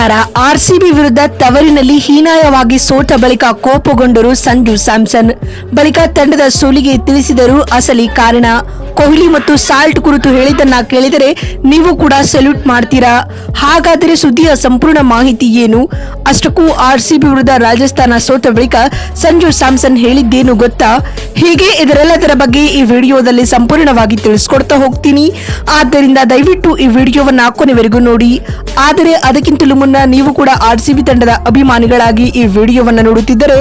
ನಮಸ್ಕಾರ ಆರ್ಸಿಬಿ ವಿರುದ್ಧ ತವರಿನಲ್ಲಿ ಹೀನಾಯವಾಗಿ ಸೋತ ಬಳಿಕ ಕೋಪಗೊಂಡರು ಸಂಜು ಸ್ಯಾಮ್ಸನ್. ಬಳಿಕ ತಂಡದ ಸೋಲಿಗೆ ತಿಳಿಸಿದರು ಅಸಲಿ ಕಾರಣ ಕೊಹ್ಲಿ ಮತ್ತು ಸಾಲ್ಟ್ ಕುರಿತು ಹೇಳಿದ್ದನ್ನ ಕೇಳಿದರೆ ನೀವು ಕೂಡ ಸೆಲ್ಯೂಟ್ ಮಾಡ್ತೀರಾ? ಹಾಗಾದರೆ ಸುದ್ದಿಯ ಸಂಪೂರ್ಣ ಮಾಹಿತಿ ಏನು? ಅಷ್ಟಕ್ಕೂ ಆರ್ ಸಿಬಿ ವಿರುದ್ಧ ರಾಜಸ್ಥಾನ ಸೋತ ಬಳಿಕ ಸಂಜು ಸ್ಯಾಮ್ಸನ್ ಹೇಳಿದ್ದೇನು ಗೊತ್ತಾ? ಹೀಗೆ ಇದರೆಲ್ಲದರ ಬಗ್ಗೆ ಈ ವಿಡಿಯೋದಲ್ಲಿ ಸಂಪೂರ್ಣವಾಗಿ ತಿಳಿಸ್ಕೊಡ್ತಾ ಹೋಗ್ತೀನಿ. ಆದ್ದರಿಂದ ದಯವಿಟ್ಟು ಈ ವಿಡಿಯೋವನ್ನ ಕೊನೆವರೆಗೂ ನೋಡಿ. ಆದರೆ ಅದಕ್ಕಿಂತಲೂ ಮುನ್ನ ನೀವು ಕೂಡ ಆರ್ಸಿಬಿ ತಂಡದ ಅಭಿಮಾನಿಗಳಾಗಿ ಈ ವಿಡಿಯೋವನ್ನು ನೋಡುತ್ತಿದ್ದರೆ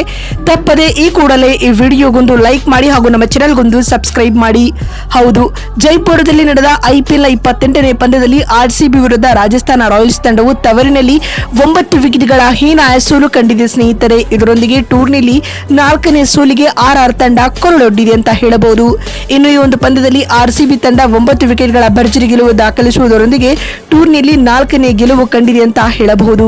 ತಪ್ಪದೆ ಈ ಕೂಡಲೇ ಈ ವಿಡಿಯೋಗೊಂದು ಲೈಕ್ ಮಾಡಿ ಹಾಗೂ ನಮ್ಮ ಚಾನೆಲ್ಗೊಂದು ಸಬ್ಸ್ಕ್ರೈಬ್ ಮಾಡಿ. ಹೌದು. ಜೈಪುರದಲ್ಲಿ ನಡೆದ ಐಪಿಎಲ್ ಇಪ್ಪತ್ತೆಂಟನೇ ಪಂದ್ಯದಲ್ಲಿ ಆರ್ಸಿಬಿ ವಿರುದ್ಧ ರಾಜಸ್ಥಾನ ರಾಯಲ್ಸ್ ತಂಡವು ತವರಿನಲ್ಲಿ ಒಂಬತ್ತು ವಿಕೆಟ್ಗಳ ಹೀನಾಯ ಸೋಲು ಕಂಡಿದೆ ಸ್ನೇಹಿತರೆ. ಇದರೊಂದಿಗೆ ಟೂರ್ನಿಲಿ ನಾಲ್ಕನೇ ಸೋಲಿಗೆ ಆರ್ಆರ್ ತಂಡ ಕೊರಳೊಡ್ಡಿದೆ ಅಂತ ಹೇಳಬಹುದು. ಇನ್ನು ಈ ಒಂದು ಪಂದ್ಯದಲ್ಲಿ ಆರ್ಸಿಬಿ ತಂಡ ಒಂಬತ್ತು ವಿಕೆಟ್ಗಳ ಭರ್ಜರಿ ಗೆಲುವು ದಾಖಲಿಸುವುದರೊಂದಿಗೆ ಟೂರ್ನಿಯಲ್ಲಿ ನಾಲ್ಕನೇ ಗೆಲುವು ಕಂಡಿದೆ ಅಂತ ಹೇಳಬಹುದು.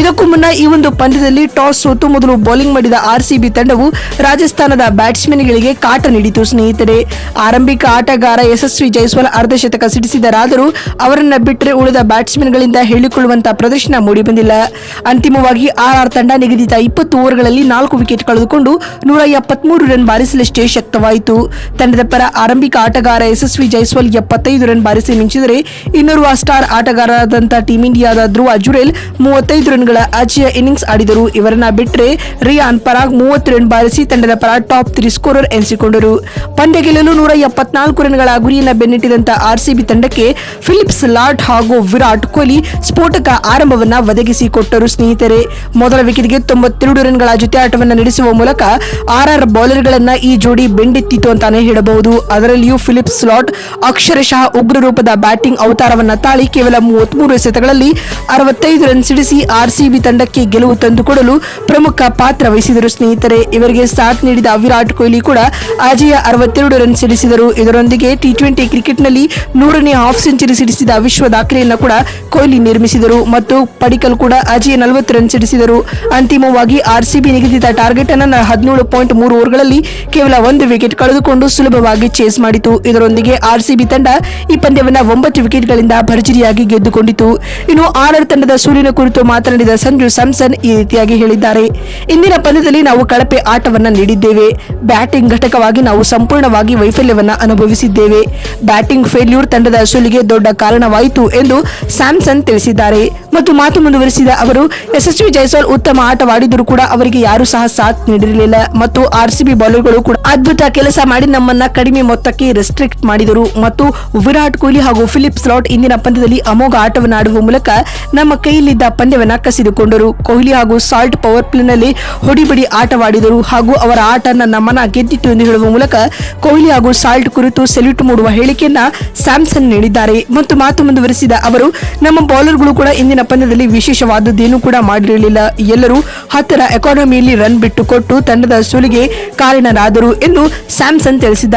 ಇದಕ್ಕೂ ಮುನ್ನ ಈ ಒಂದು ಪಂದ್ಯದಲ್ಲಿ ಟಾಸ್ ಸೋತು ಮೊದಲು ಬೌಲಿಂಗ್ ಮಾಡಿದ ಆರ್ಸಿಬಿ ತಂಡವು ರಾಜಸ್ಥಾನದ ಬ್ಯಾಟ್ಸ್ಮನ್ಗಳಿಗೆ ಕಾಟ ನೀಡಿತು ಸ್ನೇಹಿತರೆ. ಆರಂಭಿಕ ಆಟಗಾರ ಯಶಸ್ವಿ ಜೈಸ್ವಾಲ್ ಅರ್ಧಶತಕ ಸಿಡಿಸಿದರಾದರೂ ಅವರನ್ನ ಬಿಟ್ಟರೆ ಉಳಿದ ಬ್ಯಾಟ್ಸ್ಮನ್ಗಳಿಂದ ಹೇಳಿಕೊಳ್ಳುವಂತಹ ಪ್ರದರ್ಶನ ಮೂಡಿಬಂದಿಲ್ಲ. ಅಂತಿಮವಾಗಿ ಆರ್ಆರ್ ತಂಡ ನಿಗದಿತ ಇಪ್ಪತ್ತು ಓವರ್ಗಳಲ್ಲಿ ನಾಲ್ಕು ವಿಕೆಟ್ ಕಳೆದುಕೊಂಡು ನೂರ ಎಪ್ಪತ್ಮೂರು ರನ್ ಬಾರಿಸಲಷ್ಟೇ ಶಕ್ತವಾಯಿತು. ತಂಡದ ಪರ ಆರಂಭಿಕ ಆಟಗಾರ ಯಶಸ್ವಿ ಜೈಸ್ವಾಲ್ ಎಪ್ಪತ್ತೈದು ರನ್ ಬಾರಿಸಿ ಮಿಂಚಿದರೆ ಇನ್ನೋರ್ವ ಸ್ಟಾರ್ ಆಟಗಾರರಾದಂತಹ ಟೀಂ ಇಂಡಿಯಾದ ಧ್ರುವ ಜುರೇಲ್ ಮೂವತ್ತೈದು ರನ್ಗಳ ಆಚೆಯ ಇನ್ನಿಂಗ್ಸ್ ಆಡಿದರು. ಇವರನ್ನ ಬಿಟ್ಟರೆ ರಿಯಾನ್ ಪರಾಗ್ ಮೂವತ್ತು ರನ್ ಬಾರಿಸಿ ತಂಡದ ಪರ ಟಾಪ್ ತ್ರೀ ಸ್ಕೋರರ್ ಎನಿಸಿಕೊಂಡರು. ಪಂದ್ಯ ಗೆಲ್ಲಲು ನೂರ ಎಪ್ಪತ್ನಾಲ್ಕು ರನ್ಗಳ ಗುರಿಯನ್ನ ಬೆನ್ನಟ್ಟಿದಂತ ಆರ್ಸಿಬಿ ತಂಡಕ್ಕೆ ಫಿಲಿಪ್ಸ್ ಲಾಟ್ ಹಾಗೂ ವಿರಾಟ್ ಕೊಹ್ಲಿ ಸ್ಫೋಟಕ ಆರಂಭವನ್ನ ಒದಗಿಸಿಕೊಟ್ಟರು ಸ್ನೇಹಿತರೆ. ಮೊದಲ ವಿಕೆಟ್ಗೆ ತೊಂಬತ್ತೆರಡು ರನ್ಗಳ ಜೊತೆ ಆಟವನ್ನು ನಡೆಸುವ ಮೂಲಕ ಆರ್ಆರ್ ಬೌಲರ್ಗಳನ್ನ ಈ ಜೋಡಿ ಬೆಂಡೆತ್ತಿತ್ತು ಅಂತಾನೆ ಹೇಳಬಹುದು. ಅದರಲ್ಲಿಯೂ ಫಿಲಿಪ್ಸ್ ಲಾಟ್ ಅಕ್ಷರಶಃ ಉಗ್ರ ರೂಪದ ಬ್ಯಾಟಿಂಗ್ ಅವತಾರವನ್ನ ತಾಳಿ ಕೇವಲ ಮೂವತ್ಮೂರು ಎಸೆತಗಳಲ್ಲಿ ಅರವತ್ತೈದು ರನ್ ಸಿಡಿಸಿ ಆರ್ಸಿಬಿ ತಂಡಕ್ಕೆ ಗೆಲುವು ತಂದುಕೊಡಲು ಪ್ರಮುಖ ಪಾತ್ರ ವಹಿಸಿದರು ಸ್ನೇಹಿತರೆ. ಇವರಿಗೆ ಸಾಥ್ ನೀಡಿದ ವಿರಾಟ್ ಕೊಹ್ಲಿ ಕೂಡ ಅಜಯ ಅರವತ್ತೆರಡು ರನ್ ಸಿಡಿಸಿದರು. ಇದರೊಂದಿಗೆ ಟಿ ಟ್ವೆಂಟಿ ಕ್ರಿಕೆಟ್ನಲ್ಲಿ ನೂರನೇ ಹಾಫ್ ಸೆಂಚುರಿ ಸಿಡಿಸಿದ ವಿಶ್ವ ದಾಖಲೆಯನ್ನು ಕೂಡ ಕೊಹ್ಲಿ ನಿರ್ಮಿಸಿದರು ಮತ್ತು ಪಡಿಕಲ್ ಕೂಡ ಅಜಯ ನಲವತ್ತು ರನ್ ಸಿಡಿಸಿದರು. ಅಂತಿಮವಾಗಿ ಆರ್ಸಿಬಿ ನಿಗದಿತ ಟಾರ್ಗೆಟ್ ಅನ್ನು ಹದಿನೇಳು ಪಾಯಿಂಟ್ ಮೂರು ಓವರ್ಗಳಲ್ಲಿ ಕೇವಲ ಒಂದು ವಿಕೆಟ್ ಕಳೆದುಕೊಂಡು ಸುಲಭವಾಗಿ ಚೇಸ್ ಮಾಡಿತು. ಇದರೊಂದಿಗೆ ಆರ್ಸಿಬಿ ತಂಡ ಈ ಪಂದ್ಯವನ್ನು ಒಂಬತ್ತು ವಿಕೆಟ್ಗಳಿಂದ ಭರ್ಜರಿಯಾಗಿ ಗೆದ್ದುಕೊಂಡಿತು. ಇನ್ನು ಆರ್ಆರ್ ತಂಡದ ಸೋಲಿನ ಕುರಿತು ಮಾತನಾಡಿದ ಸಂಜು ಸ್ಯಾಮ್ಸನ್ ಈ ರೀತಿಯಾಗಿ ಹೇಳಿದ್ದಾರೆ. ಇಂದಿನ ಪಂದ್ಯದಲ್ಲಿ ನಾವು ಕಳಪೆ ಆಟವನ್ನು ನೀಡಿದ್ದೇವೆ. ಬ್ಯಾಟಿಂಗ್ ಘಟಕವಾಗಿ ನಾವು ಸಂಪೂರ್ಣವಾಗಿ ವೈಫಲ್ಯವನ್ನು ಅನುಭವಿಸಿದ್ದೇವೆ. ಬ್ಯಾಟಿಂಗ್ ಫೇಲ್ಯೂರ್ ತಂಡದ ಸೋಲಿಗೆ ದೊಡ್ಡ ಕಾರಣವಾಯಿತು ಎಂದು ಸ್ಯಾಮ್ಸನ್ ತಿಳಿಸಿದ್ದಾರೆ. ಮತ್ತು ಮಾತು ಮುಂದುವರಿಸಿದ ಅವರು, ಯಶಸ್ವಿ ಜೈಸ್ವಾಲ್ ಉತ್ತಮ ಆಟವಾಡಿದರೂ ಕೂಡ ಅವರಿಗೆ ಯಾರು ಸಹ ಸಾಥ್ ನೀಡಿರಲಿಲ್ಲ. ಮತ್ತು ಆರ್ಸಿಬಿ ಬೌಲರ್ಗಳು ಕೂಡ ಅದ್ಭುತ ಕೆಲಸ ಮಾಡಿ ನಮ್ಮನ್ನ ಕಡಿಮೆ ಮೊತ್ತಕ್ಕೆ ರೆಸ್ಟ್ರಿಕ್ಟ್ ಮಾಡಿದರು. ಮತ್ತು ವಿರಾಟ್ ಕೊಹ್ಲಿ ಹಾಗೂ ಫಿಲಿಪ್ ಸ್ಲಾಟ್ ಇಂದಿನ ಪಂದ್ಯದಲ್ಲಿ ಅಮೋಘ ಆಟವನ್ನಾಡುವ ಮೂಲಕ ನಮ್ಮ ಕೈಯಲ್ಲಿದ್ದ ಪಂದ್ಯವನ್ನ ಕಸಿದುಕೊಂಡರು. ಕೊಹ್ಲಿ ಹಾಗೂ ಸಾಲ್ಟ್ ಪವರ್ ಪ್ಲೇನಲ್ಲಿ ಹೊಡಿಬಡಿ ಆಟವಾಡಿದರು ಹಾಗೂ ಅವರ ಆಟ ನನ್ನ ಮನ ಗೆದ್ದಿತ್ತು ಎಂದು ಹೇಳುವ ಮೂಲಕ ಕೊಹ್ಲಿ ಹಾಗೂ ಸಾಲ್ಟ್ ಕುರಿತು ಸೆಲ್ಯೂಟ್ ಮೂಡುವ ಹೇಳಿಕೆಯನ್ನ ಸ್ಯಾಮ್ಸನ್ ನೀಡಿದ್ದಾರೆ. ಮತ್ತು ಮಾತು ಮುಂದುವರೆಸಿದ ಅವರು, ನಮ್ಮ ಬೌಲರ್ಗಳು ಕೂಡ ಇಂದಿನ ಪಂದ್ಯದಲ್ಲಿ ವಿಶೇಷವಾದದ್ದೇನೂ ಕೂಡ ಮಾಡಿರಲಿಲ್ಲ. ಎಲ್ಲರೂ ಹತ್ತರ ಎಕಾನಮಿಯಲ್ಲಿ ರನ್ ಬಿಟ್ಟು ಕೊಟ್ಟು ತಂಡದ ಸೋಲಿಗೆ ಕಾರಣರಾದರು ಎಂದು ಸ್ಯಾಮ್ಸನ್ ತಿಳಿಸಿದ್ದಾರೆ.